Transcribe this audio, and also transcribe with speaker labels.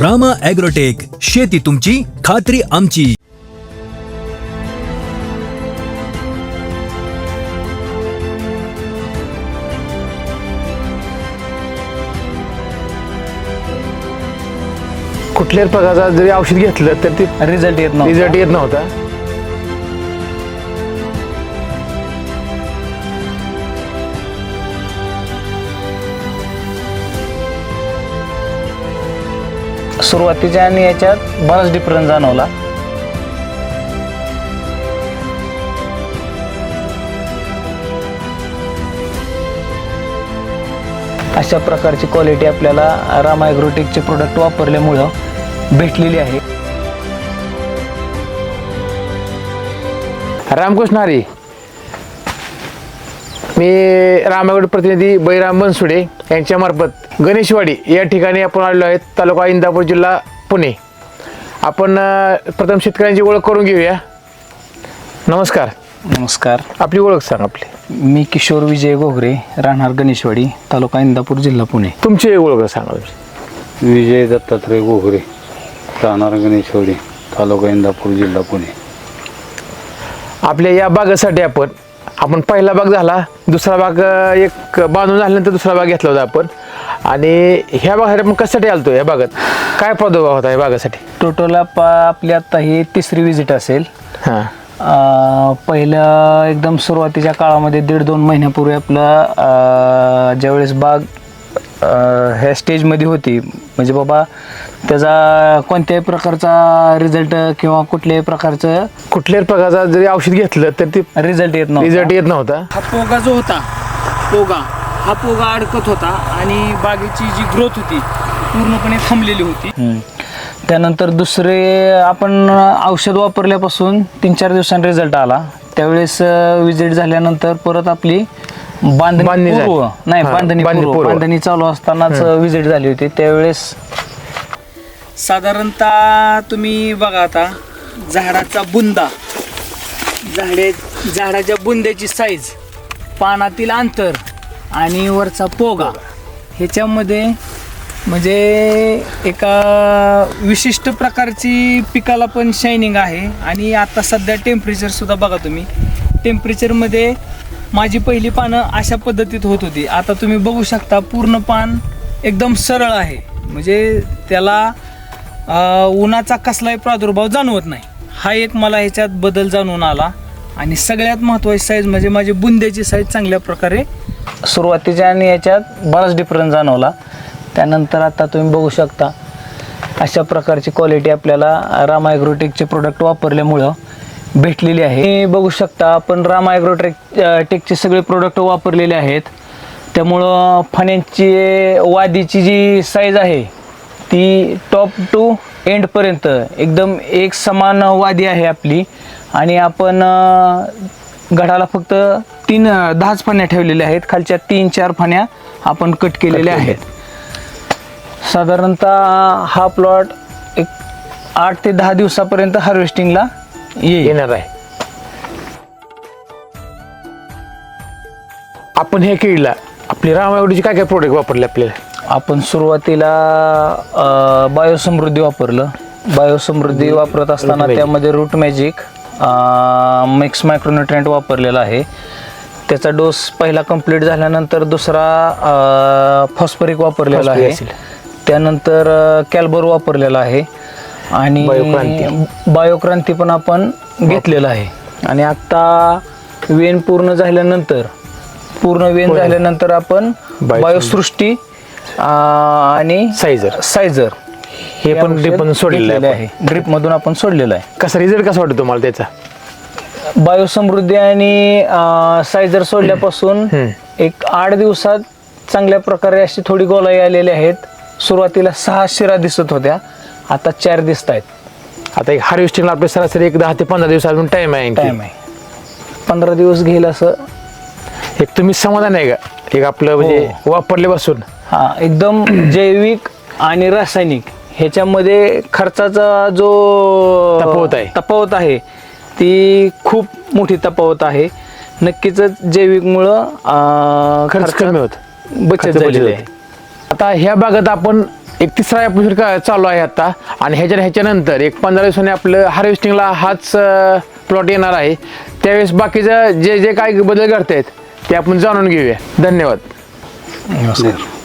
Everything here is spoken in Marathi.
Speaker 1: रामा ॲग्रोटेक शेती तुमची खात्री आमची.
Speaker 2: कुठल्याच प्रकारचा जरी औषध घेतलं तर ते
Speaker 3: रिझल्ट येत नव्हता.
Speaker 2: रिझल्ट येत नव्हता.
Speaker 3: सुरुवातीच्या आणि याच्यात बराच डिफरन्स जाणवला. अशा प्रकारची क्वालिटी आपल्याला रामायग्रोटेकचे प्रोडक्ट वापरल्यामुळं भेटलेली आहे.
Speaker 2: रामकृष्ण हरी मी रामागड प्रतिनिधी बैराम बनसुडे यांच्यामार्फत गणेशवाडी या ठिकाणी आपण आलेलो आहेत तालुका इंदापूर जिल्हा पुणे. आपण प्रथम शेतकऱ्यांची ओळख करून घेऊया. नमस्कार.
Speaker 3: नमस्कार.
Speaker 2: आपली ओळख सांग आपली.
Speaker 3: मी किशोर विजय गोगरे राहणार गणेशवाडी तालुका इंदापूर जिल्हा पुणे.
Speaker 2: तुमची ओळख सांगा.
Speaker 4: विजय दत्तात्रय गोगरे राहणार गणेशवाडी तालुका इंदापूर जिल्हा पुणे.
Speaker 2: आपल्या या बागेसाठी आपण आपण पहिला बाग झाला दुसरा बाग अ, एक बांधून झाल्यानंतर दुसरा बाग घेतला होता आपण. आणि ह्या बागासाठी आपण कशासाठी आलतो या बागात काय प्रादुर्भाव होता या बागासाठी
Speaker 3: टोटल आप आपली आता ही तिसरी विजिट असेल.
Speaker 2: हां.
Speaker 3: अं, पहिलं एकदम सुरुवातीच्या काळामध्ये दीड दोन महिन्यापूर्वी आपलं अं, ज्यावेळेस बाग अं, ह्या स्टेजमध्ये होती. म्हणजे बाबा त्याचा कोणत्याही प्रकारचा रिझल्ट किंवा कुठल्याही प्रकारचं
Speaker 2: कुठल्याच प्रकारचा जरी औषध घेतलं तर ते
Speaker 3: रिझल्ट येत नव्हता.
Speaker 2: रिझल्ट येत नव्हता.
Speaker 5: हा पोगा जो होता पोगा हा पोगा अडकत होता आणि बागेची जी ग्रोथ होती पूर्णपणे थांबलेली होती.
Speaker 3: हम्म. त्यानंतर दुसरे आपण औषध वापरल्यापासून तीन चार दिवसांनी रिझल्ट आला. त्यावेळेस विजिट झाल्यानंतर परत आपली बांधणी
Speaker 2: बांधणी झाली.
Speaker 3: पूर्व नाही
Speaker 2: हा,
Speaker 3: बांधणी
Speaker 2: बांधणी
Speaker 3: पूर्व.
Speaker 2: पूर्व.
Speaker 3: बांधणी चालू असतानाच विजिट झाली होती. त्यावेळेस
Speaker 5: साधारणतः तुम्ही बघा आता झाडाचा बुंदा. झाडे झाडाच्या बुंद्याची साईज पानातील अंतर आणि वरचा पोगा. ह्याच्यामध्ये म्हणजे एका विशिष्ट प्रकारची पिकाला पण शायनिंग आहे. आणि आता सध्या टेम्परेचर सुद्धा बघा तुम्ही. टेम्परेचरमध्ये माझी पहिली पानं अशा पद्धतीत होत होती. आता तुम्ही बघू शकता पूर्ण पान एकदम सरळ आहे. म्हणजे त्याला उन्हाचा कसलाही प्रादुर्भाव जाणवत नाही. हा एक मला ह्याच्यात बदल जाणून आला. आणि सगळ्यात महत्त्वाची साईज म्हणजे माझी बुंद्याची साईज चांगल्या प्रकारे
Speaker 3: सुरुवातीच्या आणि याच्यात बराच डिफरन्स जाणवला. त्यानंतर आता तुम्ही बघू शकता अशा प्रकारची क्वालिटी आपल्याला रामायग्रोटेकचे प्रोडक्ट वापरल्यामुळं भेटलेली आहे. हे बघू शकता आपण राम ॲग्रोटेक अं, टेकचे सगळे प्रोडक्ट वापरलेले आहेत. त्यामुळं फण्यांची वादीची जी साईज आहे ती टॉप टू एंडपर्यंत एकदम एक समान वादी आहे आपली. आणि आपण अं, घडाला फक्त तीन दहाच फण्या ठेवलेल्या आहेत. खालच्या तीन चार फण्या आपण कट केलेल्या आहेत. साधारणतः हा प्लॉट एक आठ ते दहा दिवसापर्यंत हार्वेस्टिंगला येईल
Speaker 2: येणार आहे. आपण हे केळीला आपली रामायवडीचे काय काय प्रोडक्ट वापरले आपल्याला?
Speaker 3: आपण सुरुवातीला अं, बायोसमृद्धी वापरलं. बायोसमृद्धी वापरत असताना. त्यामध्ये रूट मॅजिक मिक्स मायक्रोन्युट्रेंट वापरलेला आहे. त्याचा डोस पहिला कंप्लीट झाल्यानंतर दुसरा फॉस्फरिक वापरलेला आहे. त्यानंतर कॅल्बर वापरलेला आहे. आणि
Speaker 2: बायोक्रांती.
Speaker 3: बायोक्रांती पण आपण घेतलेलं आहे. आणि आता वेन पूर्ण झाल्यानंतर पूर्ण वेन. झाल्यानंतर आपण
Speaker 2: बायो-
Speaker 3: बायोसृष्टी आणि
Speaker 2: सायझर.
Speaker 3: सायझर
Speaker 2: हे पण ड्रिप पण सोडलेलं आहे
Speaker 3: ड्रिप मधून आपण सोडलेलं आहे.
Speaker 2: कसा रिझल्ट कसा वाटतो तुम्हाला त्याचा?
Speaker 3: बायोसमृद्धी आणि सायझर सोडल्यापासून. एक आठ दिवसात चांगल्या प्रकारे अशी थोडी गोलाई आलेली आहेत. सुरुवातीला सहा शिरा दिसत होत्या. आता चार दिसत आहेत
Speaker 2: आता एक हार्वेस्टिंगला आपल्या सरासरी एक दहा ते पंधरा दिवस अजून टाइम आहे आणखी.
Speaker 3: टाइम आहे. पंधरा दिवस घेईल असं.
Speaker 2: एक तुम्ही समाधान आहे का? एक आपलं म्हणजे
Speaker 3: हो.
Speaker 2: वापरल्यापासून.
Speaker 3: हा एकदम जैविक आणि रासायनिक ह्याच्यामध्ये खर्चाचा जो
Speaker 2: तफावत आहे.
Speaker 3: तफावत आहे ती खूप मोठी तफावत आहे. नक्कीच जैविकमुळं अं,
Speaker 2: खर्च
Speaker 3: खर्चात
Speaker 2: कमी होत.
Speaker 3: बचत
Speaker 2: खर्च
Speaker 3: झालेली आहे.
Speaker 2: आता ह्या भागात आपण एक तिसरा एपिसोड का चालू आहे आता. आणि ह्याच्या ह्याच्यानंतर एक पंधरा दिवसांनी आपलं हार्वेस्टिंगला हाच प्लॉट येणार आहे. त्यावेळेस बाकीचं जे जे काय बदल करतायत ते आपण जाणून घेऊया. धन्यवाद.
Speaker 3: नमस्कार.